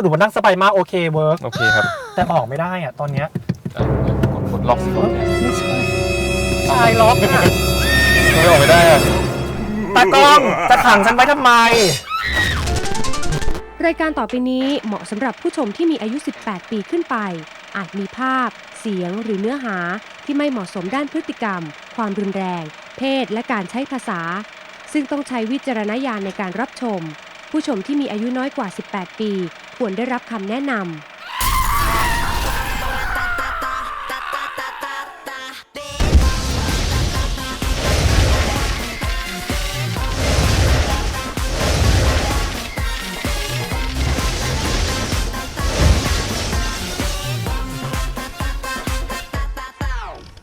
สรุปว่านั่งสบายมากโอเคเวิร์กโอเคครับแต่ออกไม่ได้อะตอนเนี้ยเอ่อกดกดล็อกสิกดเนี่ยไม่ใช่ชายล็อกอะไม่ออกไม่ได้อะตากล้องจะขังฉันไว้ทำไม รายการต่อไปนี้เหมาะสำหรับผู้ชมที่มีอายุ 18 ปีขึ้นไป อาจมีภาพ เสียงหรือเนื้อหาที่ไม่เหมาะสมด้านพฤติกรรม ความรุนแรง เพศ และการใช้ภาษา ซึ่งต้องใช้วิจารณญาณในการรับชม ผู้ชมที่มีอายุน้อยกว่า 18 ปี ควรได้รับคำแนะนำ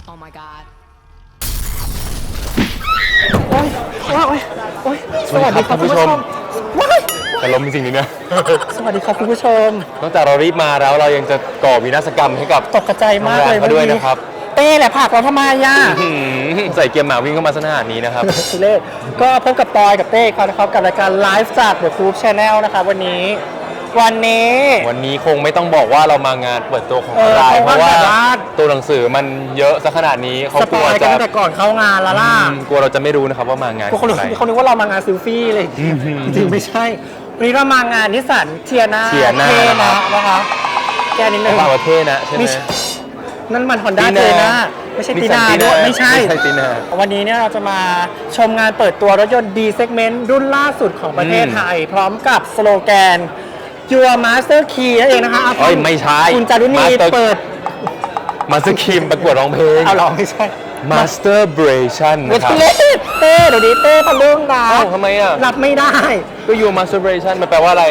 Oh my god. โอ๊ยโอ๊ยโอ๊ยโอ๊ยสวัสดีครับคุณผู้ชมว้ายแต่ ล้มจริงๆนี่เนี่ยสวัสดีครับคุณผู้ชมนอกจากเรารีบมาแล้วเรายังจะก่อวินาศกรรมให้กับตกกระจายมากเลยทำงานเขาด้วยนะครับ เต้แหละผลักเราทำไมย่าอื้อหือใส่เกียร์หมาวิ่งเข้ามาสนานนี้นะครับสุเล่ก็พบกับปอยกับเต้ครับนะครับกับรายการไลฟ์จาก The Proof Channel นะครับวันนี้ วันนี้ วันนี้คงไม่ต้องบอกว่าเรามางานเปิดตัวของเอออะไรเพเพราะราะว่าว่าแบบว่า ตัวหนังสือมันเยอะซะขนาดนี้เขาสกปลัอวยกัจะนตั้งแต่ก่อนเข้างานแล้วล่ะอืมกลัวเราจะไม่รู้นะครับว่ามางานพวกเขาของใครเขานึกว่าเรามางานซิลฟี่เลยอืมจริงๆไม่ใช่ วันนี้เรามางานนิสสันเทียนา Tiana เทนะนะคะแกนิดนึงเปล่าประเทศนะใช่ไหม ไม่ใช่ นั่นมันฮอนด้าตีเทนานาไม่ใช่นิตีสสันานตีนาด้วยไม่ใช่ ไม่ใช่ตีนา วันนี้เนี่ยเราจะมาชมงานเปิดตัวรถยนต์ D segment รุ่นล่าสุดของประเทศอืมไทย พร้อมกับสโลแกน Your Master Key นั่นเองนะคะะเอ้ยไม่ใช่คุณจารุณี Master เปิด มาสเตอร์คิมประกวดร้องเพลง เอาหรอไม่ใช่ Master Bration เวนะคทีรับเล่เต้เดี๋ยวนี้เต้ทะลึ่งนะเอ้าทำไมอะรับไม่ได้ ก็ Your Masturbation มันแปลว่าอะไร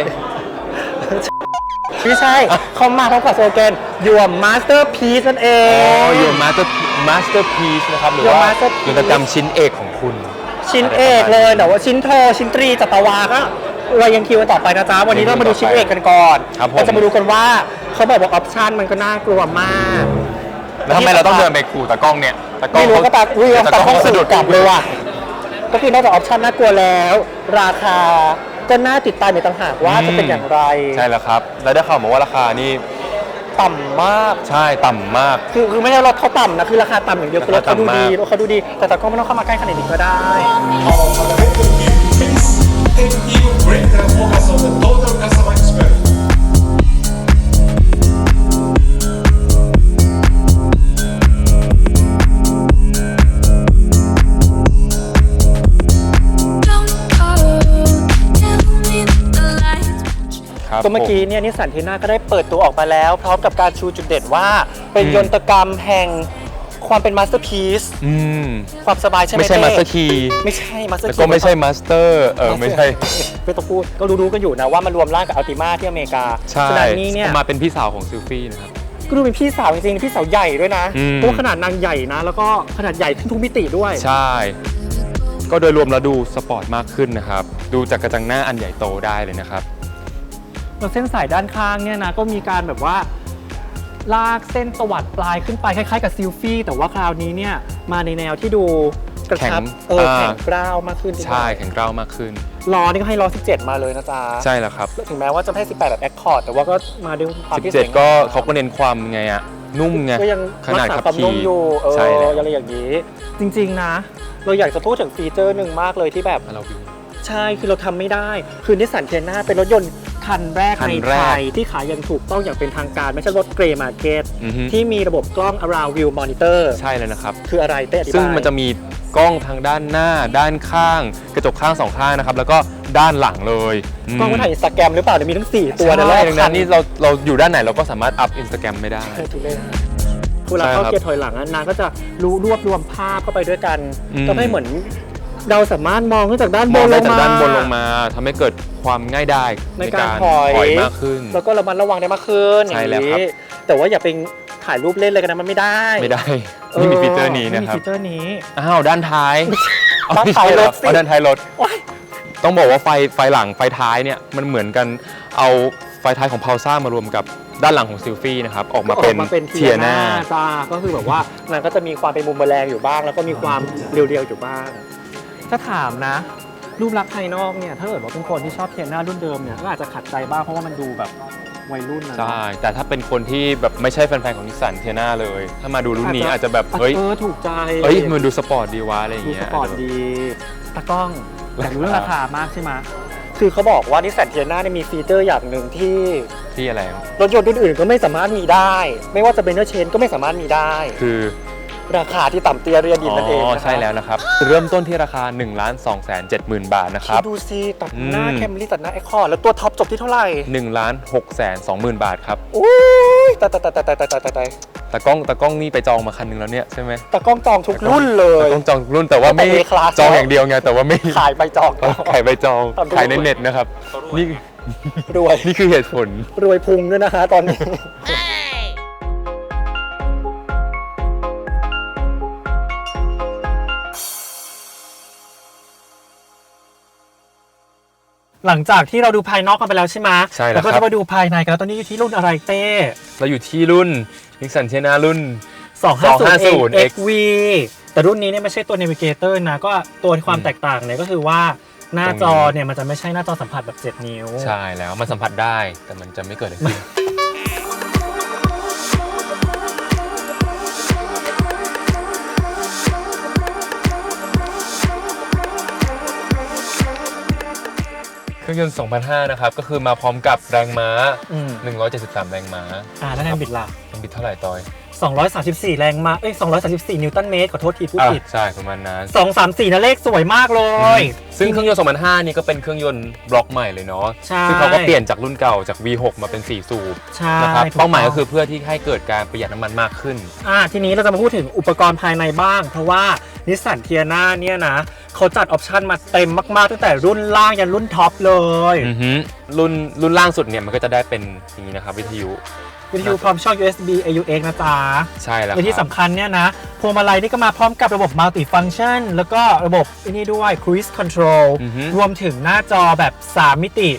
ไม่ใช่ เขามาพร้อมกับสโลแกน Your Masterpiece นั่นเออ๋อง Your Master Masterpiece นะครับ หรือ Your ว่า Masterpiece กิจกรรมชิ้นเอกของคุณชิ้นเอกเลย แต่ว่าชิ้นโทชิ้นตรีจัตวาก็เรายังคิวกันต่อไปนะจ๊ะ วันนี้เรามาดูชิ้นเอกกันก่อนครับผมเราจะมาดูกันว่าเขาบอกว่าออปชันมันก็น่ากลัวมาก แล้วทำไมเราต้องเดินไปขู่ตากล้องเนี่ยตากล้องไม่รู้ก็ตาวิ่งตาตากล้ข้อองงสะสะดุดุดดกลับเลยว่ะ ก็คือนอกจากออปชันน่ากลัวแล้ว ราคา ก็น่าติดตามในต่างหากว่าจะเป็นอย่างไร ใช่แล้วครับ แล้วได้ข่าวมาว่าราคานี่ต่ำมาก ใช่ต่ำมาก คือคือไม่ใช่รถเขาต่ำนะ คือราคาต่ำอย่างเดียวคือรถเขาดูดีราคาต่ำมากรถเขาดูดี แต่ตากล้องไม่ต้องเข้ามาใกล้ขนาดนี้ก็ได้ Take you break and focus on the ครับก็เมื่อกี้เนี่ยนิสสันทีน่าก็ได้เปิดตัวออกมาแล้ว พร้อมกับการชูจุดเด่นว่า เป็นยนตกรรมแห่งความเป็นมาสเตอร์พีซอืมความสบายใช่ไหมไม่ใช่เต้มาสเตอร์คีย์ไม่ใช่มาสเตอร์แล้วก็ไม่ใช่มาสเตอร์เออไม่ใช่ไม่ต้องพูดก็รู้ๆกันอยู่นะว่ามารวมร่างกับอัลติมาที่อเมริกาใช่ฉะนั้นนี่เนี่ยมาเป็นพี่สาวของซิลฟี่นะครับก็ดูเป็นพี่สาวจริงๆพี่สาวใหญ่ด้วยนะอืมเพราะว่าขนาดนางใหญ่นะ แล้วก็ขนาดใหญ่ขึ้นทุกมิติด้วย ใช่ ก็โดยรวมแล้วดูสปอร์ตมากขึ้นนะครับ ดูจากกระจังหน้าอันใหญ่โตได้เลยนะครับ แล้วเส้นสายด้านข้างเนี่ยนะก็มีการแบบว่าลากเส้นตวัดปลายขึ้นไปคล้ายๆกับซิลฟี่ แต่ว่าคราวนี้เนี่ยมาในแนวที่ดูกระชับแข็งเอออ่าแข็งกร้าวมากขึ้นใช่แข็งกร้าวมากขึ้น ล้อนี่ก็ให้ล้อ 17 มาเลยนะจ๊ะใช่แล้วครับ ถึงแม้ว่าจะไม่ให้ 18 แบบแอคคอร์ดแต่ว่าก็มาด้วยความที่สวยงาม17 ก็เขาก็เน้นความไงอะนุ่มไง ก็ยังขรันาดกษาขับความขี่นุ่มอยู่เออใช่แล้ว อะไรอย่างนี้ จริงๆนะ เราอยากจะพูดถึงฟีเจอร์หนึ่งมากเลยที่แบบ เราวิว ใช่ คือเราทำไม่ได้ คือนิสสันเทียนาเป็นรถยนต์ คันแรกคันในแรไทกยที่ขายอย่างถูกต้องอย่างเป็นทางการ ไม่ใช่รถเกรย์มาร์เก็ตอือฮึ ที่มีระบบกล้อง around view monitor ใช่เลยนะครับ คืออะไรเต้อธิบายซึ่งมันจะมีกล้องทางด้านหน้า ด้านข้าง กระจกข้างสองข้างนะครับ แล้วก็ด้านหลังเลยกล้องมันถ่ายอินสตาแกรมหรือเปล่าเดี๋ยวมีทั้ง 4 ตัวในรใช่อบดังคันั้นนนี่เราเราอยู่ด้านไหนเราก็สามารถอัพอินสตาแกรมไม่ได้ใช่ทุเรศคือเวลาใช่เข้าครับเกียร์ถอยหลังอะนางก็จะรู้รวบรวมภาพเข้าไปด้วยกันอืม ก็ให้เหมือน เราสามารถมองขึ้นจากด้านบมองนลได้งจากมา ด้านบนลงมาทำให้เกิดความง่ายได้ในการถอย ถอยมากขึ้น แล้วก็ระมัดระวังได้มากขึ้นใช่แล้วครับ อย่างนี้แต่ว่าอย่าไปถ่ายรูปเล่นเลยกันนะมันไม่ได้ไม่ได้ไม่มีฟีเจอร์นี้นะครัไม่บมีฟีเจอร์นี้ อ้าวด้านท้ายด้านท้ายรถสิเอาด้านท้ายรถ โอ๊ย ต้องบอกว่าไฟไฟหลังไฟท้ายเนี่ยมันเหมือนกันเอาไฟท้ายของพาวซ่ามารวมกับด้านหลังของซิลฟี่นะครับออกมาเป็นออกมาเป็นเทียนาจ้าก็คือแบบว่ามันก็จะมีความเป็นมุมแมลงอยู่บ้าง แล้วก็มีความเรียวๆอยู่บ้าง ถ้าถามนะ รูปลักษณ์ภายนอกเนี่ยถ้าเกิดว่าเป็นคนที่ชอบเทียน่ารุ่นเดิมเนี่ยก็อาจจะขัดใจบ้างเพราะว่ามันดูแบบวัยรุ่นนะใช่ แต่ถ้าเป็นคนที่แบบไม่ใช่แฟนๆของนิสสันเทียนาเลย ถ้ามาดูรุ่นนี้อาจจะแบบ เฮ้ย เออถูกใจเฮ้ย มันดูสปอร์ตดีวะอะไรอย่างดูเงี้สยปอร์ตดีตากล้องอยากรู้เรื่องราราคาคามากใช่ไหมคือเขาบอกว่านิสสันเทียน่าเนี่ยมีฟีเจอร์อย่างหนึ่งที่ที่อะไร รถยนต์รุ่นอื่นก็ไม่สามารถมีได้ ไม่ว่าจะเป็นเนอร์เชนก็ไม่สามารถมีได้ คือ ราคาที่ต่ำเตี้ยเรียดินนั่นเองอ๋อนะคะใช่แล้วนะครับ เริ่มต้นที่ราคา1นึ่งล้านสองแสนเจ็ดหมื่นบาทนะคคิรัดบดูซิตัดหน้าอืมแคมรี่ตัดหน้าไอคอนแล้วตัวท็อปจบที่เท่าไหร่1นึ่งล้านหกแสนสองหมื่นบาทครับโอ้ยตายตายตายตายตายตายตายตายแต่กล้องแต่กล้องนี่ไปจองมาคันหนึงแล้วเนี่ยใช่ไหมตากล้องจองทุกรุ่นเลแต่ยกล้องจองรุ่นแต่ว่าไม่แต่ A-class จองอย่างเดียวไงแต่ว่าไม่ขายไปจองก่อนขายใบจองตามรุ่นขายในเน็ตนะครับนี่รวยนี่คือเหตุผลรวยพุงด้วยนะคะตอนนี้ หลังจากที่เราดูภายนอกกันไปแล้วใช่ไหมใช่แล้วก็ครัจะบมาดูภายในกันแล้วตอนนี้อยู่ที่รุ่นอะไรเต้เราอยู่ที่รุ่นนิสสันเทียนารุ่น 250 250 XV แต่รุ่นนี้เนี่ยไม่ใช่ตัว Navigator นะ ก็ตัวความแตกต่างเนี่ยก็คือว่าหน้าจอเนี่ยมันจะไม่ใช่หน้าจอสัมผัสแบบ 7 นิ้ว ใช่แล้วมันสัมผัสได้แต่มันจะไม่เกิดอะไรขึ้น เครื่องยนต์2005นะครับ ก็คือมาพร้อมกับแรงม้า อืม173 แรงม้าอ่าแล้วแรงบิดล่ะมันบิดเท่าไหร่ตอย 234 แรงมา เอ้ย 234 นิวตันเมตร ขอโทษทีพูดอะผิดใช่ประมาณนั้น 234นะเลขสวยมากเลย ซึ่งเครื่องยนต์ 2005 นี่ก็เป็นเครื่องยนต์บล็อกใหม่เลยเนาะ ใช่ซึ่งเขาก็เปลี่ยนจากรุ่นเก่าจาก V6 มาเป็น 4 สูบใช่นะครับถูเป้าหมายก็คือต้งเพื่อที่ให้เกิดการประหยัดน้ำมันมากขึ้น อ่า ทีนี้เราจะมาพูดถึงอุปกรณ์ภายในบ้าง เพราะว่านิสสันเทียนาเนี่ยนะเขาจัดออปชันมาเต็มมากๆตั้งแต่รุ่นล่างยันรุ่นท็อปเลยอือฮึรุ่นรุ่นล่างสุดเนี่ยมันก็จะได้เป็นอย่างนี้นะครับวิทยุ วิทยุพร้อมช่อง USB AUX นะจ๊ะใช่แล้วและที่ครับสำคัญเนี่ยนะพวงมาลัยนี่ก็มาพร้อมกับระบบ multi function แล้วก็ระบบอันนี้ด้วย cruise control อือฮึ รวมถึงหน้าจอแบบ 3 มิติ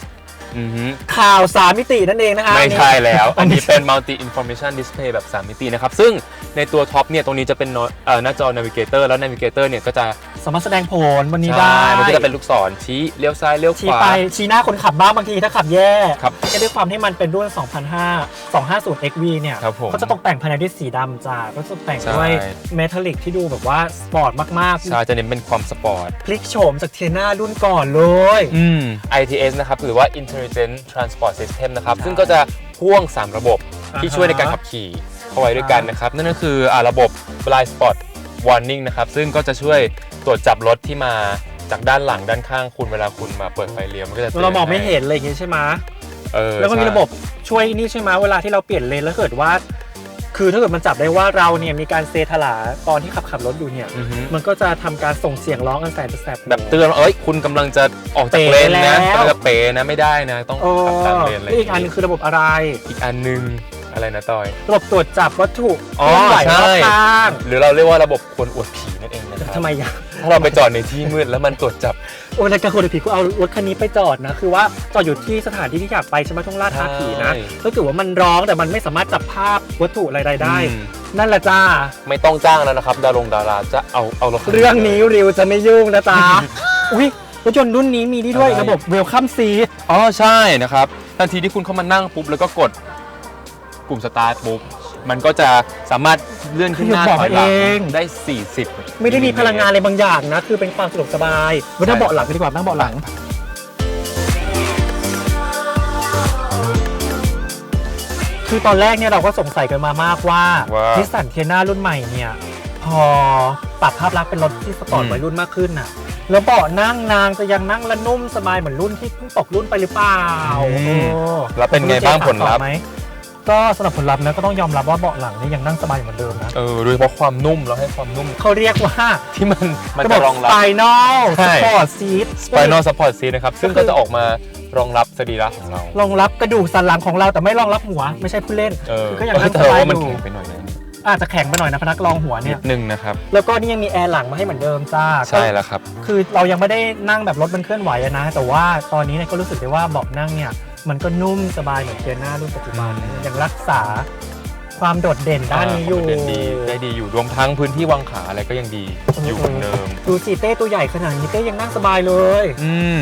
อือฮึ ข่าว 3 มิตินั่นเองนะคะไม่ใช่แล้ว อัอันนนี้นี้เป็น multi information display แบบ 3 มิตินะครับ ซึ่งในตัวท็อปเนี่ย ตรงนี้จะเป็น no- เอ่อหน้าจอ navigator แล้ว navigator เนี่ย ก็จะ สามารถแสดงผลวันนี้ได้ ใช่มันก็จะเป็นลูกศรชี้เลี้ยวซ้ายเลี้ยวขชี้วา ไปชี้หน้าคนขับบ้างบางทีถ้าขับแย่ครับก็ด้วยความที่มันเป็นรุ่น 2005 250 XV เนี่ยครับผมก็จะตกแต่งภายในด้วยสีดำจ้าก็จะตกแต่งด้วยใช่ เมทัลลิกที่ดูแบบว่าสปอร์ตมากใช่จะเน้นเป็นความสปอร์ต ๆ พลิกโฉมจากเทียน่ารุ่นก่อนเลย อืม ITS นะครับ หรือว่า Intelligent Transport System นะครับ ซึ่งก็จะพ่วง 3 ระบบที่อ่าฮะช่วยในการขับขี่เข้าไว้ด้วยกันนะครับ นั่นก็คืออ่าระบบ Blind Spot Warning นะครับ ซึ่งก็จะช่วยตรวจจับรถที่มาจากด้านหลังด้านข้างคุณเวลาคุณมาเปิดไฟเลี้ยวมันก็จะตืนเรามองไม่ให้เห็นอะไรอย่างงี้ใช่ไหมเออแล้วก็มีใช่ระบบช่วยนี่ใช่ไหมเวลาที่เราเปลี่ยนเลนแล้วเกิดว่า คือถ้าเกิดมันจับได้ว่าเราเนี่ยมีการเซถลาตอนที่ขับขับรถอยู่เนี่ย อือฮึ มันก็จะทำการส่งเสียงร้องอันแสนจะแสบหูแบบเตือนว่าเอ้ย คุณกำลังจะออกจากเป๋เลนนะแล้ว กำลังจะเป๋นะ ไม่ได้นะ ต้องโอ้ขับตามเลนอะไรแล้วอีกอันหนึงคือระบบอะไร อีกอันหนึง อะไรนะตอย ระบบตรวจจับวัตถุอ๋อเคลื่อนไหวรอบใช่ข้างหรือเราเรียกว่าระบบควรอวดผีนั่นเองนะครับทำไมอยากถ้าเราไปจอดในที่มืดแล้วมันตรวจจับโอ้ยรายการคนผีกูเอารถคันนี้ไปจอดนะ คือว่าจอดอยู่ที่สถานที่ที่อยากไปใช่ไหมทุ่งลาดท้าผีนะใช่ถ้าเกิดว่ามันร้องแต่มันไม่สามารถจับภาพวัตถุอะไรๆได้ อืมนั่นแหละจ้า ไม่ต้องจ้างแล้วนะครับ ดารงดาราจะเอาเอารถคัเรื่องนี้ริวจะไม่ยุ่งนะจ๊ะ อุ้ยรถยนต์รุ่นนี้มีนี่ด้วยอะไรระบบเวลคัมซีทอ๋อใช่นะครับทันทีที่คุณเข้ามานั่งปุ๊บแล้วก็กด ปุ่มสตาร์ทปุ๊บมันก็จะสามารถเลื่อนขึ้นหน้าบอกถอยหเอลังงได้ 40 ไม่ได้มีพลังงานอะไรบางอย่างนะ คือเป็นความสะดวกสบายวันนั่งใช่เบาะหลังดีกว่านั่งเบาะหลังคือตอนแรกเนี่ยเราก็สงสัยกันมามากว่าว่านิสสันเทียนารุ่นใหม่เนี่ย พอปรับภาพลักษณ์เป็นรถที่สปอร์ตอืมวัยรุ่นมากขึ้นน่ะ แล้วเบาะนั่งนางจะยังนั่งและนุ่มสบายเหมือนรุ่นที่เพิ่งตกรุ่นไปหรือเปล่าอืมโอ้แล้วเป็นไงบ้างผลลัพธ์ไหม ก็สำหรับผลลัพธ์นะก็ต้องยอมรับว่าเบาะหลังนี่ยังนั่งสบายเหมือนเดิมนะเออโดยเฉพาะความนุ่มแล้วให้ความนุ่มเขาเรียกว่าที่มันมันระบจะบรองรับ Spinal ใช่ Support Seat Spinal Support Seat นะครับ ซึ่งก็จะออกมารองรับสรีระของเรา รองรับกระดูกสันหลังของเราแต่ไม่รองรับหัว ไม่ใช่ผู้เล่นเออคือก็ยังนั่งแต่สบายว่ามันอยู่ แข็งไปหน่อยนะ อาจจะแข็งไปหน่อยนะพนักรองหัวนิเนี่ย ดนึงนะครับแล้วก็นี่ยังมีแอร์หลังมาให้เหมือนเดิมจ้าใช่แล้วครับคือเรายังไม่ได้นั่งแบบรถมันเคลื่อนไหวอะนะ แต่ว่าตอนนี้เนี่ยก็รู้สึกได้ว่าเบาะนั่งเนี่ย มันก็นุ่มสบายเหมือนเทียน่ารุ่นปัจจุบันอืม ยังรักษาความโดดเด่นด้านนี้อยู่ เด่นดีได้ดีอยู่รวมทั้งพื้นที่วางขาอะไรก็ยังดี อยู่เหมือนเดิม ดูสิเต้ตัวใหญ่ขนาดนี้เต้ยังนั่งสบายเลย อืม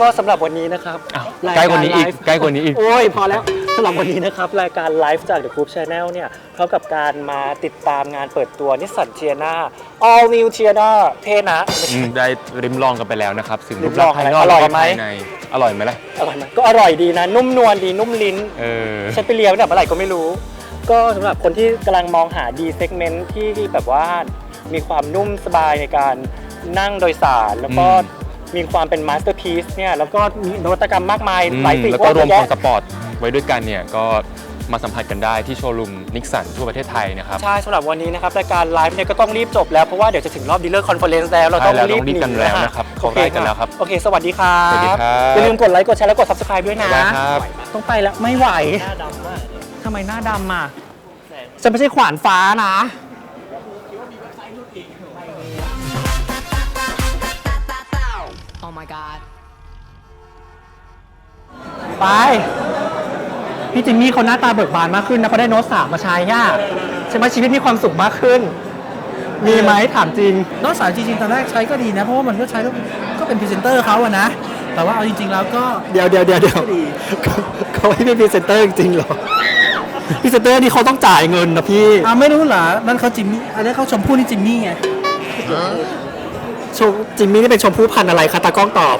ก็สำหรับวันนี้นะครับอ้าวรายใกล้กว่านี้อีกไลฟ์ใกล้กว่านี้อีก โอ้ยพอแล้วสำหรับวันนี้นะครับ รายการไลฟ์จาก The Group Channel เนี่ยพร้อมกับการมาติดตามงานเปิดตัวนิสสันเทียนา All New t i a n a เท่นะไม่อืใช่มได้ริมลองกันไปแล้วนะครับถึงริรูมปลลัอกงษณ์ภายนอกอร่อยแล้วก็ไหมภายในอร่อยไหมล่ะอร่อยไหมก็อร่อยดีนะ นุ่มนวลดีนุ่มลิ้น เออ ฉันไปเรียนตั้งแต่เมื่อไหร่ก็ไม่รู้ ก็สำหรับคนที่กำลังมองหาดีเซกเมนต์ที่แบบว่ามีความนุ่มสบายในการนั่งโดยสาร แล้วก็อืม มีความเป็นมาสเตอร์พีซเนี่ยแล้วก็มีนวัตกรรมมากมายอืมหลายสิ่งแล้วก็รวมเยคอะวามสปอร์ตไว้ด้วยกันเนี่ยก็มาสัมผัสกันได้ที่โชว์รูมนิกสันทั่วประเทศไทยนะครับ ใช่สำหรับวันนี้นะครับรายการไลฟ์เนี่ยก็ต้องรีบจบแล้วเพราะว่าเดี๋ยวจะถึงรอบดีลเลอร์คอนเฟอเรนซ์แล้วเราต้องใช่แล้วรีบต้องรีบกันหแล้วนะครับโอเคเขาไล่กันแล้วครับ โอเค สวัสดีครับสวัสดีครับอย่าลืมกดไลค์กดแชร์แล้วกด subscribe ด้วยนะได้ครับต้องไปแล้วไม่ไหวหน้าดำมากทำไมหน้าดำอะฉันไม่ใช่ขวานฟ้านะ my god. ไป พี่จิมมี่เขาหน้าตาเบิกบานมากขึ้นนะเขาได้โน้ตสามมาใช้ย่าใช่ไหมชีวิตมีความสุขมากขึ้น มีไหมถามจริง นอกสายจริงๆตอนแรกใช้ก็ดีนะ เพราะว่ามันก็ใช้แล้วก็เป็นพรีเซนเตอร์เขาอะนะ แต่ว่าเอาจริง ๆ แล้วก็เดี๋ยวเดี๋ยวเดี๋ยวเดี๋ยวดีเขาเขาให้เป็นพรีเซนเตอร์จริงๆเหรอพรีเซนเตอร์นี่เขาต้องจ่ายเงินนะพี่ อ่าไม่รู้เหรอนั่นเขาจิมมี่อันนี้นเขาชมพู่นี่จิมมี่ไง ชมจิมมี่นี่เป็นชมพู่พันธุ์อะไรคะตากล้องตอบ